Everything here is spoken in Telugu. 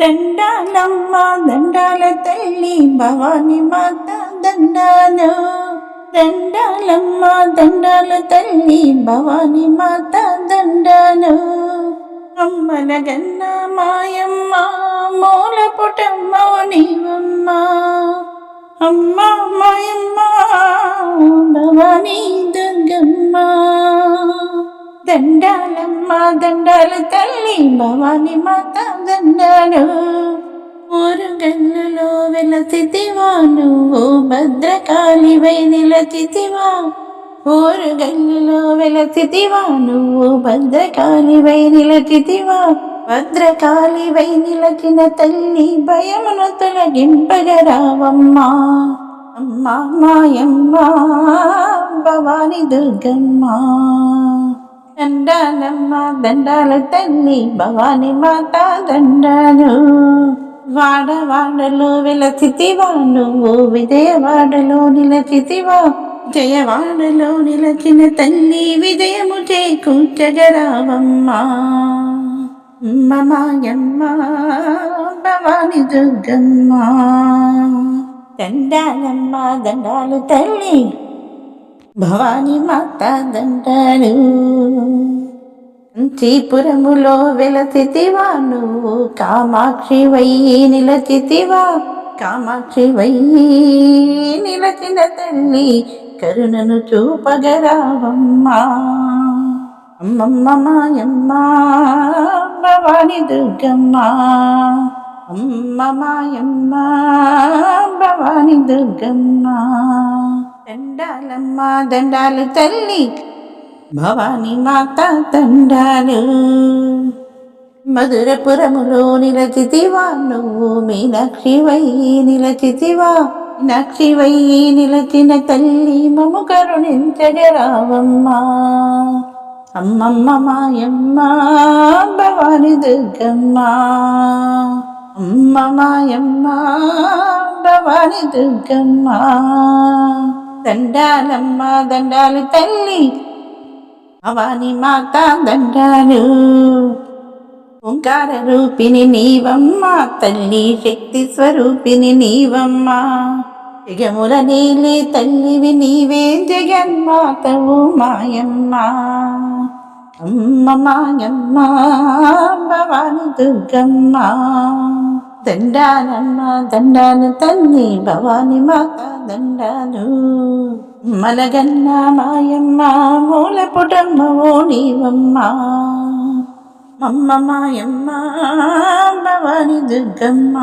దండాలమ్మ దండాల తల్లి భవాని మాత దండాలు దండాలమ్మ దండాల తల్లి భవాని మాత దండాలు అమ్మల గన్న మాయమ్మ మూల పుటమ్మ నీవమ్మ. అమ్మ మాయమ్మ భవానీ దండాలమ్మ దండాలు తల్లి భవాని మాత దండాలు. ఊరుగల్లులో వెలసితివా నువ్వు భద్రకాళి భద్రకాళివై నిలచితివా ఊరుగల్లులో వెలసితివా నువ్వు భద్రకాళి భద్రకాళివై నిలచితివా భద్రకాళివై నిలచిన తల్లి భయమును తొలగింపగరావమ్మా. అమ్మా మాయమ్మ భవాని దుర్గమ్మ. దండాలమ్మ దండాల తల్లి భవాని మాత దండాలు. వాడవాడలో వెలచితివా నువ్వు విజయవాడలో నిలచితివా. జయవాడలో నిలచిన తల్లి విజయము చేకూర్చగరావమ్మా మమాయమ్మ భవాని దుర్గమ్మ. దండాలమ్మ దండాలు తల్లి భవాని మాత దండాలు. కాంచీపురములో వెలసితివా నువ్వు? కామాక్షి వయ్యి నిలచితివా కామాక్షి వయ్యి నిలచిన తల్లి కరుణను చూపగరావమ్మా అమ్మమ్మ మాయమ్మ భవాని దుర్గమ్మ. అమ్మ మాయమ్మ భవాని దుర్గమ్మ. దండాలమ్మ దండాలు తల్లి. భవాని మాత దండాలు. మధురపురములో నిలచితివా నువ్వు మీనాక్షి నిలచితివా. మీనాక్షి నిలచిన తల్లి మము కరుణించగరావమ్మా అమ్మమ్మ మాయమ్మ భవాని దుర్గమ్మ. అమ్మ మాయమ్మ భవాని దుర్గమ్మ. దండాలమ్మ దండాలు తల్లి. భవాని మాత దండాలు. ఓంకార రూపిణి నీవమ్మ తల్లి శక్తి స్వరూపిణి నీవమ్మ. జగముల నీలే తల్లివి నీవే జగన్మాతవు మాయమ్మ. అమ్మ మాయమ్మ భవాని దుర్గమ్మ. దండాలమ్మ దండాలు తల్లి భవాని మాత. దండాలు మలగన్న మాయమ్మ మూల పుటమ్మవో నీవమ్మ అమ్మ మాయమ్మ భవాని దుర్గమ్మ